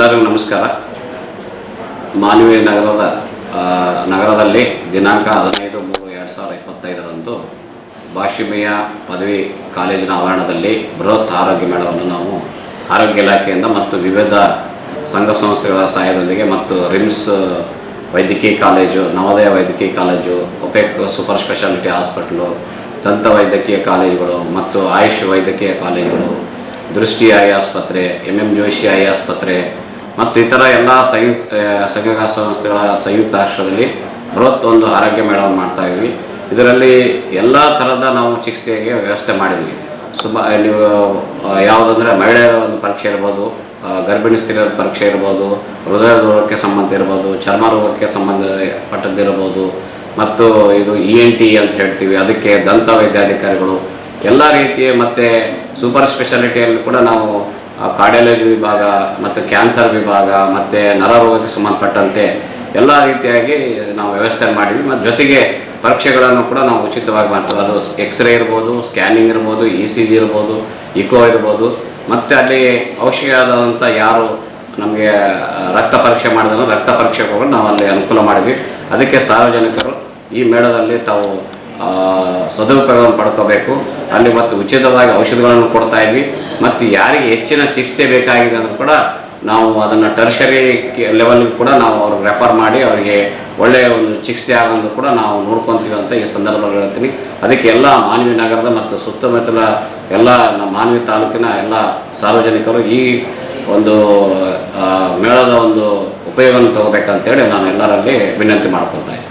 ಎಲ್ಲರಿಗೂ ನಮಸ್ಕಾರ. ಮಾನವೀಯ ನಗರದ ನಗರದಲ್ಲಿ ದಿನಾಂಕ ಹದಿನೈದು ಮೂರು ಎರಡು ಸಾವಿರದ ಇಪ್ಪತ್ತೈದರಂದು ಭಾಷಿಮಯ ಪದವಿ ಕಾಲೇಜಿನ ಆವರಣದಲ್ಲಿ ಬೃಹತ್ ಆರೋಗ್ಯ ಮೇಳವನ್ನು ನಾವು ಆರೋಗ್ಯ ಇಲಾಖೆಯಿಂದ ಮತ್ತು ವಿವಿಧ ಸಂಘ ಸಂಸ್ಥೆಗಳ ಸಹಾಯದೊಂದಿಗೆ ಮತ್ತು ರಿಮ್ಸ್ ವೈದ್ಯಕೀಯ ಕಾಲೇಜು, ನವೋದಯ ವೈದ್ಯಕೀಯ college, OPEC super speciality hospital, ದಂತ ವೈದ್ಯಕೀಯ ಕಾಲೇಜುಗಳು ಮತ್ತು ಆಯುಷ್ ವೈದ್ಯಕೀಯ ಕಾಲೇಜುಗಳು, ದೃಷ್ಟಿ ಆಯಿ ಆಸ್ಪತ್ರೆ, ಎಂ ಎಂ ಜೋಶಿ ಐ ಆಸ್ಪತ್ರೆ ಮತ್ತು ಇತರ ಎಲ್ಲ ಸಂಯುಕ್ತ ಸಂಘ ಸಂಸ್ಥೆಗಳ ಸಂಯುಕ್ತ ಬೃಹತ್ ಒಂದು ಆರೋಗ್ಯ ಮೇಳವನ್ನು ಮಾಡ್ತಾ ಇದ್ವಿ. ಇದರಲ್ಲಿ ಎಲ್ಲ ಥರದ ನಾವು ಚಿಕಿತ್ಸೆಗೆ ವ್ಯವಸ್ಥೆ ಮಾಡಿದ್ವಿ. ಸುಮ ನೀವು ಯಾವುದಂದರೆ ಮಹಿಳೆಯರ ಒಂದು ಪರೀಕ್ಷೆ ಇರ್ಬೋದು ಗರ್ಭಿಣಿ ಸ್ತ್ರೀಯರ ಪರೀಕ್ಷೆ ಇರ್ಬೋದು, ಹೃದಯ ರೋಗಕ್ಕೆ ಸಂಬಂಧ ಇರ್ಬೋದು, ಚರ್ಮ ರೋಗಕ್ಕೆ ಸಂಬಂಧಪಟ್ಟದ್ದಿರ್ಬೋದು ಮತ್ತು ಇದು ಇ ಎನ್ ಟಿ ಅಂತ ಹೇಳ್ತೀವಿ. ಅದಕ್ಕೆ ದಂತ ವೈದ್ಯಾಧಿಕಾರಿಗಳು. ಎಲ್ಲ ರೀತಿಯ ಮತ್ತು ಸೂಪರ್ ಸ್ಪೆಷಾಲಿಟಿಯಲ್ಲಿ ಕೂಡ ನಾವು ಕಾರ್ಡಿಯಾಲಜಿ ವಿಭಾಗ ಮತ್ತು ಕ್ಯಾನ್ಸರ್ ವಿಭಾಗ ಮತ್ತು ನರರೋಗಕ್ಕೆ ಸಂಬಂಧಪಟ್ಟಂತೆ ಎಲ್ಲ ರೀತಿಯಾಗಿ ನಾವು ವ್ಯವಸ್ಥೆ ಮಾಡಿದ್ವಿ. ಮತ್ತು ಜೊತೆಗೆ ಪರೀಕ್ಷೆಗಳನ್ನು ಕೂಡ ನಾವು ಉಚಿತವಾಗಿ ಮಾಡ್ತೀವಿ. ಅದು ಎಕ್ಸ್ರೇ ಇರ್ಬೋದು ಸ್ಕ್ಯಾನಿಂಗ್ ಇರ್ಬೋದು ಇ ಸಿ ಜಿ ಇರ್ಬೋದು ಇಕೋ ಇರ್ಬೋದು. ಮತ್ತು ಅಲ್ಲಿ ಔಷಧಿಯಾದಂಥ ಯಾರು ನಮಗೆ ರಕ್ತ ಪರೀಕ್ಷೆ ಮಾಡಿದ್ರು ರಕ್ತ ಪರೀಕ್ಷೆಗಳು ನಾವು ಅಲ್ಲಿ ಅನುಕೂಲ ಮಾಡಿದ್ವಿ. ಅದಕ್ಕೆ ಸಾರ್ವಜನಿಕರು ಈ ಮೇಳದಲ್ಲಿ ತಾವು ಸದುಪಯೋಗ ಪಡ್ಕೋಬೇಕು. ಅಲ್ಲಿ ಮತ್ತು ಉಚಿತವಾಗಿ ಔಷಧಿಗಳನ್ನು ಕೊಡ್ತಾ ಇದ್ವಿ. ಮತ್ತು ಯಾರಿಗೆ ಹೆಚ್ಚಿನ ಚಿಕಿತ್ಸೆ ಬೇಕಾಗಿದೆ ಅಂದರೂ ಕೂಡ ನಾವು ಅದನ್ನು ಟರ್ಷರಿ ಲೆವೆಲ್ಗೆ ಕೂಡ ನಾವು ಅವ್ರಿಗೆ ರೆಫರ್ ಮಾಡಿ ಅವರಿಗೆ ಒಳ್ಳೆಯ ಒಂದು ಚಿಕಿತ್ಸೆ ಆಗೋದು ಕೂಡ ನಾವು ನೋಡ್ಕೊತೀವಿ ಅಂತ ಈ ಸಂದರ್ಭದಲ್ಲಿ ಹೇಳ್ತೀನಿ. ಅದಕ್ಕೆ ಎಲ್ಲ ಮಾನವಿ ನಗರದ ಮತ್ತು ಸುತ್ತಮುತ್ತಲ ಎಲ್ಲ ನಮ್ಮ ಮಾನವಿ ತಾಲೂಕಿನ ಎಲ್ಲ ಸಾರ್ವಜನಿಕರು ಈ ಒಂದು ಮೇಳದ ಒಂದು ಉಪಯೋಗವನ್ನು ತಗೋಬೇಕಂತೇಳಿ ನಾನು ಎಲ್ಲರಲ್ಲಿ ವಿನಂತಿ ಮಾಡ್ಕೊತಾ ಇದ್ದೀನಿ.